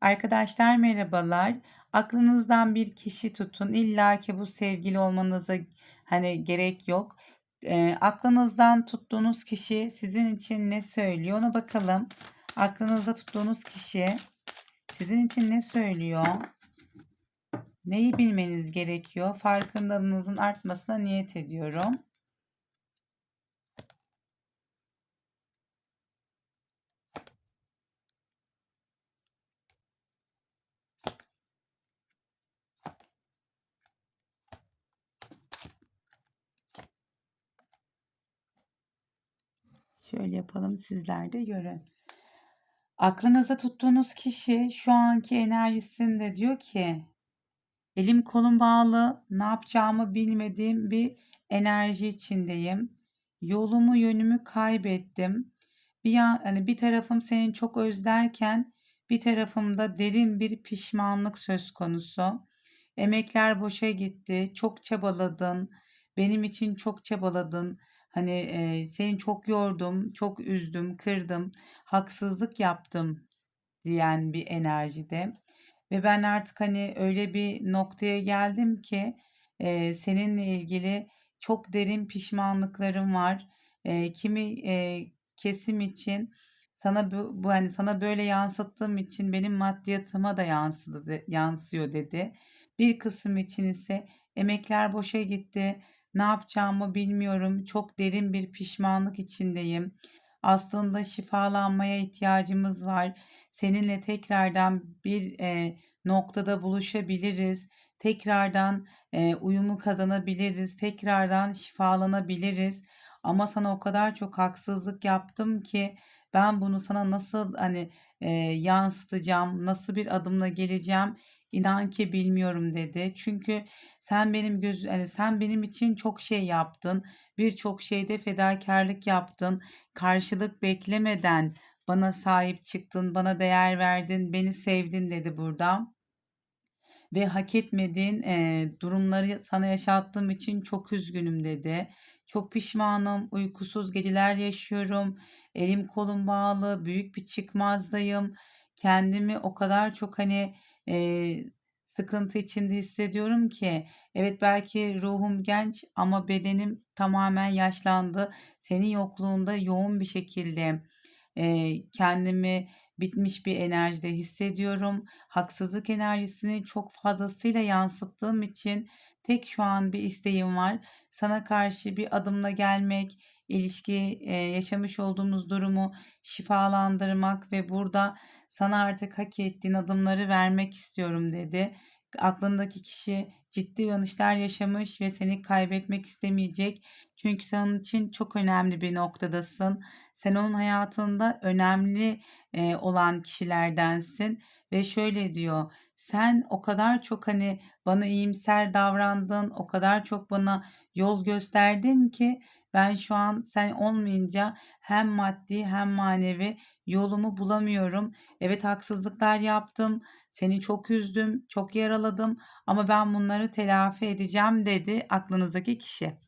Arkadaşlar merhabalar. Aklınızdan bir kişi tutun. İlla ki bu sevgili olmanıza hani gerek yok. Eee, aklınızdan tuttuğunuz kişi sizin için ne söylüyor ona bakalım. Aklınızda tuttuğunuz kişi sizin için ne söylüyor? Neyi bilmeniz gerekiyor? Farkındalığınızın artmasına niyet ediyorum. Şöyle yapalım sizler de görün. Aklınızda tuttuğunuz kişi şu anki enerjisinde diyor ki elim kolum bağlı, ne yapacağımı bilmediğim bir enerji içindeyim. Yolumu, yönümü kaybettim. Bir yan, hani bir tarafım seni çok özlerken bir tarafımda derin bir pişmanlık söz konusu. Emekler boşa gitti. Çok çabaladın. Benim için çok çabaladın. Hani e, seni çok yordum, çok üzdüm, kırdım, haksızlık yaptım diyen bir enerjide. Ve ben artık hani öyle bir noktaya geldim ki e, seninle ilgili çok derin pişmanlıklarım var. E, kimi e, kesim için sana bu, bu hani sana böyle yansıttığım için benim maddiyatıma da yansıdı yansıyor dedi. Bir kısım için ise emekler boşa gitti. Ne yapacağımı bilmiyorum. Çok derin bir pişmanlık içindeyim. Aslında şifalanmaya ihtiyacımız var. Seninle tekrardan bir e, noktada buluşabiliriz. Tekrardan e, uyumu kazanabiliriz. Tekrardan şifalanabiliriz. Ama sana o kadar çok haksızlık yaptım ki ben bunu sana nasıl hani e, yansıtacağım, nasıl bir adımla geleceğim inan ki bilmiyorum dedi. Çünkü sen benim göz hani sen benim için çok şey yaptın. Birçok şeyde fedakarlık yaptın. Karşılık beklemeden bana sahip çıktın, bana değer verdin, beni sevdin dedi burada ve hak etmediğin e, durumları sana yaşattığım için çok üzgünüm dedi. Çok pişmanım, uykusuz geceler yaşıyorum, elim kolum bağlı, büyük bir çıkmazdayım. Kendimi o kadar çok hani e, sıkıntı içinde hissediyorum ki evet belki ruhum genç ama bedenim tamamen yaşlandı. Senin yokluğunda yoğun bir şekilde kendimi bitmiş bir enerjide hissediyorum. Haksızlık enerjisini çok fazlasıyla yansıttığım için tek şu an bir isteğim var. Sana karşı bir adımla gelmek, ilişki yaşamış olduğumuz durumu şifalandırmak ve burada sana artık hak ettiğin adımları vermek istiyorum dedi. Aklındaki kişi ciddi yanlışlar yaşamış ve seni kaybetmek istemeyecek. Çünkü senin için çok önemli bir noktadasın. Sen onun hayatında önemli e, olan kişilerdensin ve şöyle diyor. Sen o kadar çok hani bana iyimser davrandın, o kadar çok bana yol gösterdin ki ben şu an sen olmayınca hem maddi hem manevi yolumu bulamıyorum. Evet haksızlıklar yaptım. Seni çok üzdüm, çok yaraladım ama ben bunları telafi edeceğim dedi aklınızdaki kişi.